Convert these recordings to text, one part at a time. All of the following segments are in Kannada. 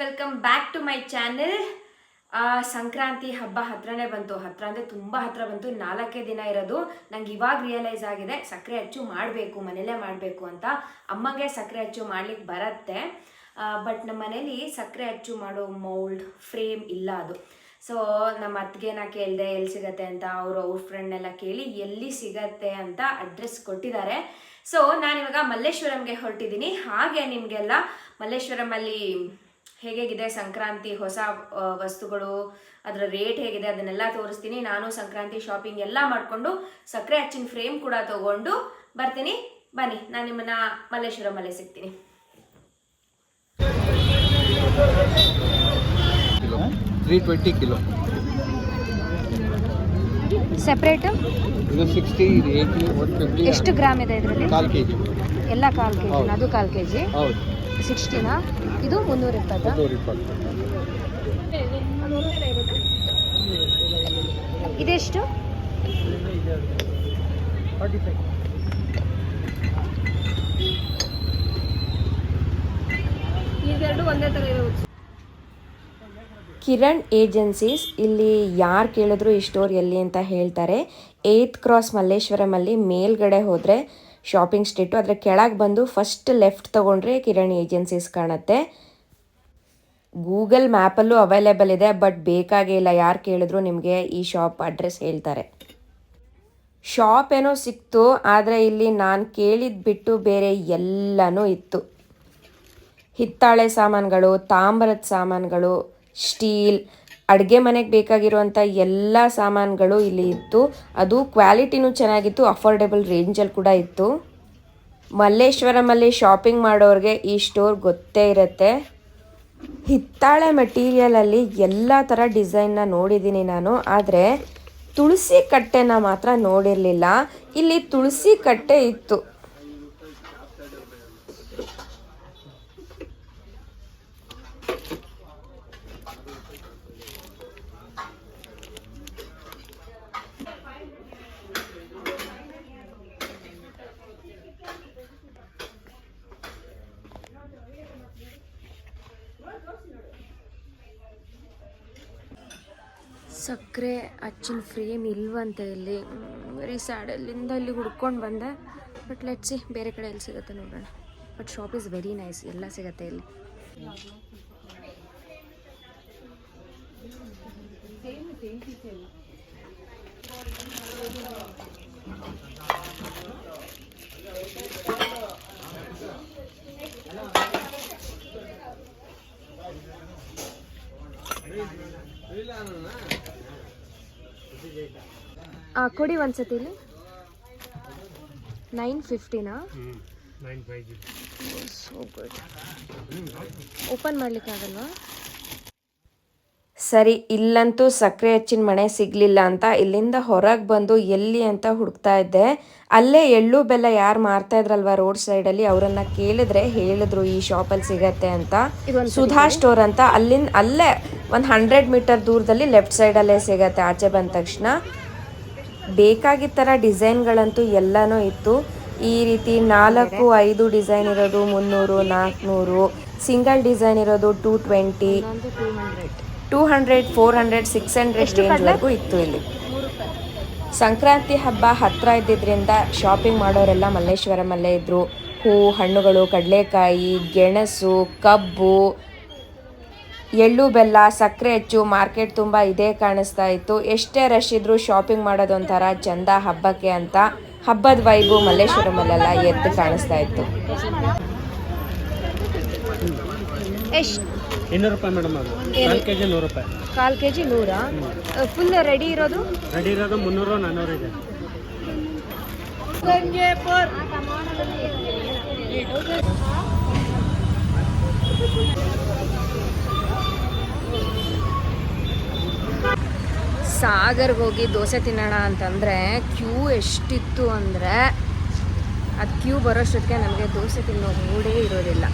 Welcome back to my channel Sankranti ಹಬ್ಬ ಹತ್ರನೇ ಬಂತು. ಹತ್ರ ಅಂದರೆ ತುಂಬ ಹತ್ರ ಬಂತು. ನಾಲ್ಕೇ ದಿನ ಇರೋದು. ನಂಗೆ ಇವಾಗ ರಿಯಲೈಸ್ ಆಗಿದೆ ಸಕ್ಕರೆ ಅಚ್ಚು ಮಾಡಬೇಕು, ಮನೇಲೇ ಮಾಡಬೇಕು ಅಂತ. ಅಮ್ಮಗೆ ಸಕ್ಕರೆ ಅಚ್ಚು ಮಾಡ್ಲಿಕ್ಕೆ ಬರತ್ತೆ. ಬಟ್ ನಮ್ಮ ಮನೇಲಿ ಸಕ್ಕರೆ ಅಚ್ಚು ಮಾಡೋ ಮೌಲ್ಡ್ ಫ್ರೇಮ್ ಇಲ್ಲ ಅದು. ಸೊ ನಮ್ಮ ಅತ್ತಿಗೆನ ಕೇಳಿದೆ ಎಲ್ಲಿ ಸಿಗತ್ತೆ ಅಂತ ಅವರು ಅವ್ರ ಫ್ರೆಂಡ್ನೆಲ್ಲ ಕೇಳಿ, ಎಲ್ಲಿ ಸಿಗತ್ತೆ ಅಂತ ಅಡ್ರೆಸ್ ಕೊಟ್ಟಿದ್ದಾರೆ. ಸೊ ನಾನಿವಾಗ ಮಲ್ಲೇಶ್ವರಂಗೆ ಹೊರಟಿದ್ದೀನಿ ಹಾಗೆ ನಿಮಗೆಲ್ಲ ಮಲ್ಲೇಶ್ವರಮಲ್ಲಿ ಹೇಗೇಗಿದೆ ಸಂಕ್ರಾಂತಿ ಹೊಸ ವಸ್ತುಗಳು ಅದರ ರೇಟ್ ಹೇಗಿದೆ ಅದನ್ನೆಲ್ಲ ತೋರಿಸ್ತೀನಿ. ನಾನು ಸಂಕ್ರಾಂತಿ ಶಾಪಿಂಗ್ ಎಲ್ಲ ಮಾಡಿಕೊಂಡು ಸಕ್ಕರೆ ಹಚ್ಚಿನ ಫ್ರೇಮ್ ಕೂಡ ತಗೊಂಡು ಬರ್ತೀನಿ. ಬನ್ನಿ ನಾನು ನಿಮ್ಮನ್ನ ಮಲ್ಲೇಶ್ವರಮಲ್ಲೇ ಸಿಗ್ತೀನಿ. ತ್ರೀ ಟ್ವೆಂಟಿ ಕಿಲೋ ಸೆಪ್ರೇಟು ಇದು ಸಿಕ್ಸ್ಟಿ ಏಯ್ಟಿ ಒನ್ ಫಿಫ್ಟಿ ಎಷ್ಟು ಗ್ರಾಮ್ ಇದೆ ಇದರಲ್ಲಿ? ಕಾಲು ಕೆ ಜಿ ಎಲ್ಲ ಕಾಲು ಕೆ ಹೌದು. ಅದು ಕಾಲು ಕೆ ಜಿ ಸಿಕ್ಸ್ಟಿನಾ? ಇದು ಮುನ್ನೂರ ಇಪ್ಪತ್ತಾ ಮುನ್ನೂರ ಇಪ್ಪತ್ತು ಇದೆಷ್ಟು ಕಿರಣ್ ಏಜೆನ್ಸೀಸ್ ಇಲ್ಲಿ ಯಾರು ಕೇಳಿದ್ರು ಈ ಸ್ಟೋರ್ ಎಲ್ಲಿ ಅಂತ ಹೇಳ್ತಾರೆ. ಏತ್ ಕ್ರಾಸ್ ಮಲ್ಲೇಶ್ವರಮಲ್ಲಿ ಮೇಲ್ಗಡೆ ಹೋದರೆ ಶಾಪಿಂಗ್ ಸ್ಟ್ರೀಟು ಅದರ ಕೆಳಗೆ ಬಂದು ಫಸ್ಟ್ ಲೆಫ್ಟ್ ತೊಗೊಂಡ್ರೆ ಕಿರಣ್ ಏಜೆನ್ಸೀಸ್ ಕಾಣುತ್ತೆ. ಗೂಗಲ್ ಮ್ಯಾಪಲ್ಲೂ ಅವೈಲೇಬಲ್ ಇದೆ ಬಟ್ ಬೇಕಾಗೇ ಇಲ್ಲ. ಯಾರು ಕೇಳಿದ್ರು ನಿಮಗೆ ಈ ಶಾಪ್ ಅಡ್ರೆಸ್ ಹೇಳ್ತಾರೆ. ಶಾಪ್ ಏನೋ ಸಿಕ್ತು, ಆದರೆ ಇಲ್ಲಿ ನಾನು ಕೇಳಿದ ಬಿಟ್ಟು ಬೇರೆ ಎಲ್ಲನೂ ಇತ್ತು. ಹಿತ್ತಾಳೆ ಸಾಮಾನುಗಳು, ತಾಮ್ರದ ಸಾಮಾನುಗಳು ಸ್ಟೀಲ್ ಅಡುಗೆ ಮನೆಗೆ ಬೇಕಾಗಿರುವಂಥ ಎಲ್ಲ ಸಾಮಾನುಗಳು ಇಲ್ಲಿ ಇತ್ತು. ಅದು ಕ್ವಾಲಿಟಿನೂ ಚೆನ್ನಾಗಿತ್ತು, ಅಫೋರ್ಡೆಬಲ್ ರೇಂಜಲ್ಲಿ ಕೂಡ ಇತ್ತು. ಮಲ್ಲೇಶ್ವರಮಲ್ಲಿ ಶಾಪಿಂಗ್ ಮಾಡೋರಿಗೆ ಈ ಸ್ಟೋರ್ ಗೊತ್ತೇ ಇರುತ್ತೆ. ಹಿತ್ತಾಳೆ ಮೆಟೀರಿಯಲಲ್ಲಿ ಎಲ್ಲ ಥರ ಡಿಸೈನ್ನ ನೋಡಿದ್ದೀನಿ ನಾನು, ಆದರೆ ತುಳಸಿ ಕಟ್ಟೆನ ಮಾತ್ರ ನೋಡಿರಲಿಲ್ಲ. ಇಲ್ಲಿ ತುಳಸಿ ಕಟ್ಟೆ ಇತ್ತು. ಸಕ್ಕರೆ ಅಚ್ಚಿನ ಫ್ರೇಮ್ ಇಲ್ವಂತೆ ಇಲ್ಲಿ. ವೆರಿ ಸ್ಯಾಡ್ ಅಲ್ಲಿಂದ ಇಲ್ಲಿ ಹುಡ್ಕೊಂಡು ಬಂದೆ. ಬಟ್ ಲೆಟ್ಸಿ ಬೇರೆ ಕಡೆ ಎಲ್ಲಿ ಸಿಗುತ್ತೆ ನೋಡೋಣ. But shop is very nice ಎಲ್ಲ ಸಿಗುತ್ತೆ ಇಲ್ಲಿ. ಆ, ಕೊಡಿ ಒಂದ್ಸತಿ ಇಲ್ಲಿ ನೈನ್ ಫಿಫ್ಟಿನಾ ಸೋ ಗುಡ್ ಓಪನ್ ಮಾಡ್ಲಿಕ್ಕಾಗಲ್ವಾ? ಸರಿ ಇಲ್ಲಂತೂ ಸಕ್ಕರೆ ಹೆಚ್ಚಿನ ಮನೆ ಸಿಗಲಿಲ್ಲ ಅಂತ ಇಲ್ಲಿಂದ ಹೊರಗೆ ಬಂದು ಎಲ್ಲಿ ಅಂತ ಹುಡುಕ್ತಾ ಇದ್ದೆ. ಅಲ್ಲೇ ಎಳ್ಳು ಬೆಲ್ಲ ಯಾರು ಮಾರ್ತಾ ಇದ್ರಲ್ವಾ ರೋಡ್ ಸೈಡಲ್ಲಿ ಅವರನ್ನ ಕೇಳಿದ್ರೆ ಹೇಳಿದ್ರು ಈ ಶಾಪಲ್ಲಿ ಸಿಗತ್ತೆ ಅಂತ. ಸುಧಾ ಸ್ಟೋರ್ ಅಂತ ಅಲ್ಲಿಂದ ಅಲ್ಲೇ ಒಂದು ಹಂಡ್ರೆಡ್ ಮೀಟರ್ ದೂರದಲ್ಲಿ ಲೆಫ್ಟ್ ಸೈಡಲ್ಲೇ ಸಿಗತ್ತೆ ಆಚೆ ಬಂದ ತಕ್ಷಣ. ಬೇಕಾಗಿದ್ದ ಥರ ಡಿಸೈನ್ಗಳಂತೂ ಎಲ್ಲನೂ ಇತ್ತು. ಈ ರೀತಿ ನಾಲ್ಕು ಐದು ಡಿಸೈನ್ ಇರೋದು ಮುನ್ನೂರು ನಾಲ್ಕುನೂರು ಸಿಂಗಲ್ ಡಿಸೈನ್ ಇರೋದು two twenty. Two hundred four hundred six hundred ರೇಂಜ್ವರೆಗೂ ಇತ್ತು ಇಲ್ಲಿ. ಸಂಕ್ರಾಂತಿ ಹಬ್ಬ ಹತ್ತಿರ ಇದ್ದಿದ್ದರಿಂದ ಶಾಪಿಂಗ್ ಮಾಡೋರೆಲ್ಲ ಮಲ್ಲೇಶ್ವರಮಲ್ಲೇ ಇದ್ದರು ಹೂ ಹಣ್ಣುಗಳು ಕಡಲೆಕಾಯಿ ಗೆಣಸು ಕಬ್ಬು ಎಳ್ಳು ಬೆಲ್ಲ ಸಕ್ಕರೆ ಹೆಚ್ಚು ಮಾರ್ಕೆಟ್ ತುಂಬ ಇದೇ ಕಾಣಿಸ್ತಾ ಇತ್ತು. ಎಷ್ಟೇ ರಶ್ ಇದ್ರೂ ಶಾಪಿಂಗ್ ಮಾಡೋದೊಂಥರ ಚಂದ ಹಬ್ಬಕ್ಕೆ ಅಂತ ಹಬ್ಬದ ವೈಬು ಮಲ್ಲೇಶ್ವರಮಲ್ಲೆಲ್ಲ ಎದ್ದು ಕಾಣಿಸ್ತಾ ಇತ್ತು. ಎಷ್ಟು? ಇನ್ನೂರು ರೂಪಾಯಿ ಮೇಡಮ್ ಅದು. ಕಾಲು ಕೆ ಜಿ ನೂರು ರೂಪಾಯಿ. ಕಾಲು ಕೆ ಜಿ ನೂರಾ ಫುಲ್ ರೆಡಿ ಇರೋದು? ರೆಡಿ ಇರೋದು ಮುನ್ನೂರು ನಾನ್ನೂರು ಇದೆ. ಸಾಗರ್ಗೆ ಹೋಗಿ ದೋಸೆ ತಿನ್ನೋಣ ಅಂತಂದರೆ ಕ್ಯೂ ಎಷ್ಟಿತ್ತು ಅಂದರೆ ಅದು ಕ್ಯೂ ಬರೋಷ್ಟೊತ್ತಿಗೆ ನಮಗೆ ದೋಸೆ ತಿನ್ನೋ ಮೂಡೇ ಇರೋದಿಲ್ಲ.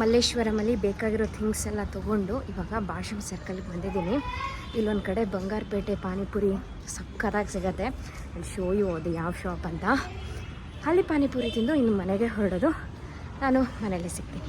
ಮಲ್ಲೇಶ್ವರಮಲ್ಲಿ ಬೇಕಾಗಿರೋ ಥಿಂಗ್ಸ್ ಎಲ್ಲ ತೊಗೊಂಡು ಇವಾಗ ಭಾಷಣ ಸರ್ಕಲ್ಗೆ ಬಂದಿದ್ದೀನಿ. ಇಲ್ಲೊಂದು ಕಡೆ ಬಂಗಾರಪೇಟೆ ಪಾನಿಪುರಿ ಸಕ್ಕತ್ತಾಗಿ ಸಿಗತ್ತೆ. ಅಲ್ಲಿ ಶೋ ಯು ಅದು ಯಾವ ಶಾಪ್ ಅಂತ. ಅಲ್ಲಿ ಪಾನಿಪುರಿ ತಿಂದು ಇನ್ನು ಮನೆಗೆ ಹೊರಡೋದು. ನಾನು ಮನೇಲಿ ಸಿಗ್ತೀನಿ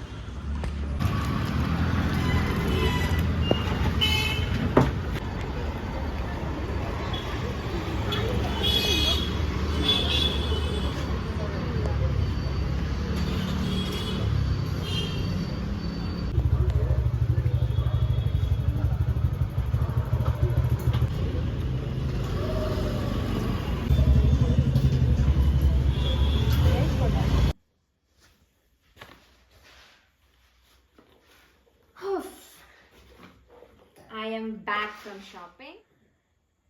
I am back from shopping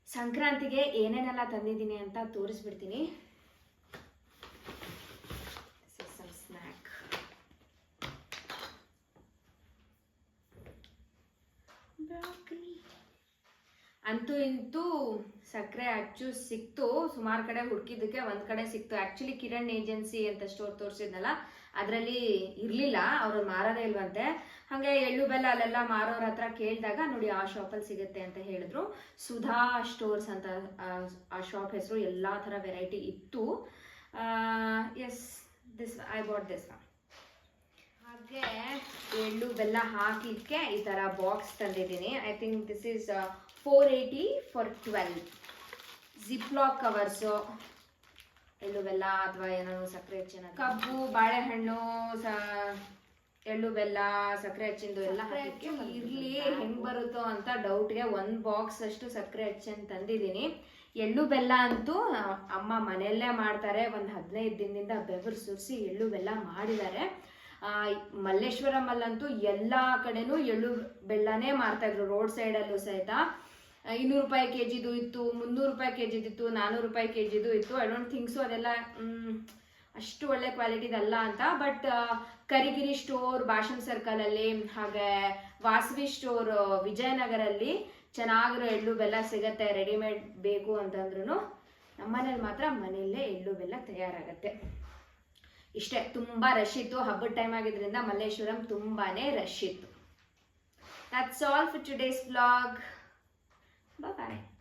ಸಂಕ್ರಾಂತಿಗೆ ಏನೇನೆಲ್ಲ ತಂದಿದ್ದೀನಿ ಅಂತ ತೋರಿಸ್ಬಿಡ್ತೀನಿ. ಸ್ನ್ಯಾಕ್ ಅಂತೂ ಇಂತೂ ಸಕ್ಕರೆ ಅಚ್ಚು ಸಿಕ್ತು. ಸುಮಾರು ಕಡೆ ಹುಡುಕಿದ್ದಕ್ಕೆ ಒಂದು ಕಡೆ ಸಿಕ್ತು. ಆ್ಯಕ್ಚುಲಿ ಕಿರಣ್ ಏಜೆನ್ಸಿ ಅಂತ ಸ್ಟೋರ್ ತೋರಿಸಿದ್ನಲ್ಲ, ಅದರಲ್ಲಿ ಇರಲಿಲ್ಲ ಅವ್ರು ಮಾರೋದೇ ಇಲ್ವಂತೆ. ಹಾಗೆ ಎಳ್ಳು ಬೆಲ್ಲ ಅಲ್ಲೆಲ್ಲ ಮಾರೋರ ಹತ್ರ ಕೇಳಿದಾಗ, ನೋಡಿ, ಆ ಶಾಪಲ್ಲಿ ಸಿಗುತ್ತೆ ಅಂತ ಹೇಳಿದ್ರು. ಸುಧಾ ಸ್ಟೋರ್ಸ್ ಅಂತ, ಆ- ಶಾಪ್ ಹೆಸರು, ಎಲ್ಲ ಥರ ವೆರೈಟಿ ಇತ್ತು. Yes this I bought this ಹಾಗೆ ಎಳ್ಳು ಬೆಲ್ಲ ಹಾಕಿಕ್ಕೆ ಈ ಥರ ಬಾಕ್ಸ್ ತಂದಿದ್ದೀನಿ. I think this is four eighty for twelve Ziploc covers ಎಳ್ಳು ಬೆಲ್ಲ ಅಥವಾ ಏನೋ ಸಕ್ಕರೆ ಹೆಚ್ಚಿನ ಕಬ್ಬು ಬಾಳೆಹಣ್ಣು ಸ ಎಳ್ಳು ಬೆಲ್ಲ ಸಕ್ಕರೆ ಹಚ್ಚಿಂದು ಎಲ್ಲ ಇರಲಿ ಇರ್ಲಿ ಹೆಂಗ್ ಬರುತ್ತೋ ಅಂತ ಡೌಟ್ಗೆ ಒಂದು ಬಾಕ್ಸ್ ಅಷ್ಟು ಸಕ್ಕರೆ ಹೆಚ್ಚಿನ ತಂದಿದ್ದೀನಿ. ಎಳ್ಳು ಬೆಲ್ಲ ಅಂತೂ ಅಮ್ಮ ಮನೆಯಲ್ಲೇ ಮಾಡ್ತಾರೆ. ಒಂದು ಹದಿನೈದು ದಿನದಿಂದ ಬೆವರು ಸುರಿಸಿ ಎಳ್ಳು ಬೆಲ್ಲ ಮಾಡಿದ್ದಾರೆ ಮಲ್ಲೇಶ್ವರಮ್ಮಲ್ಲಂತೂ ಎಲ್ಲ ಕಡೆನೂ ಎಳ್ಳು ಬೆಲ್ಲನೇ ಮಾರ್ತಾ ಇದ್ರು. ರೋಡ್ ಸೈಡಲ್ಲೂ ಸಹಿತ. ಇನ್ನೂರು ರೂಪಾಯಿ ಕೆ ಜಿದು ಇತ್ತು, ಮುನ್ನೂರು ರೂಪಾಯಿ ಕೆ ಇತ್ತು ನಾನ್ನೂರು ರೂಪಾಯಿ ಕೆ ಜಿದು ಇತ್ತು ಐ ಡೋಂಟ್ ಥಿಂಕ್ಸು ಅದೆಲ್ಲ ಅಷ್ಟು ಒಳ್ಳೆ ಕ್ವಾಲಿಟಿದಲ್ಲ ಅಂತ. ಬಟ್ ಕರಿಗಿರಿ ಸ್ಟೋರ್ ಭಾಷನ್ ಸರ್ಕಲಲ್ಲಿ ಹಾಗೆ ವಾಸವಿ ಸ್ಟೋರ್ ವಿಜಯನಗರಲ್ಲಿ ಚೆನ್ನಾಗಿರೋ ಎಳ್ಳು ಬೆಲ್ಲ ಸಿಗತ್ತೆ ರೆಡಿಮೇಡ್ ಬೇಕು ಅಂತಂದ್ರೂ ನಮ್ಮನೇಲಿ ಮಾತ್ರ ಮನೆಯಲ್ಲೇ ಎಳ್ಳು ಬೆಲ್ಲ ತಯಾರಾಗತ್ತೆ. ಇಷ್ಟೇ, ತುಂಬ ರಶ್ ಇತ್ತು. ಹಬ್ಬದ ಟೈಮ್ ಆಗಿದ್ರಿಂದ ಮಲ್ಲೇಶ್ವರಂ ತುಂಬಾನೇ ರಶ್ ಇತ್ತು. That's all for today's blog Bye-bye.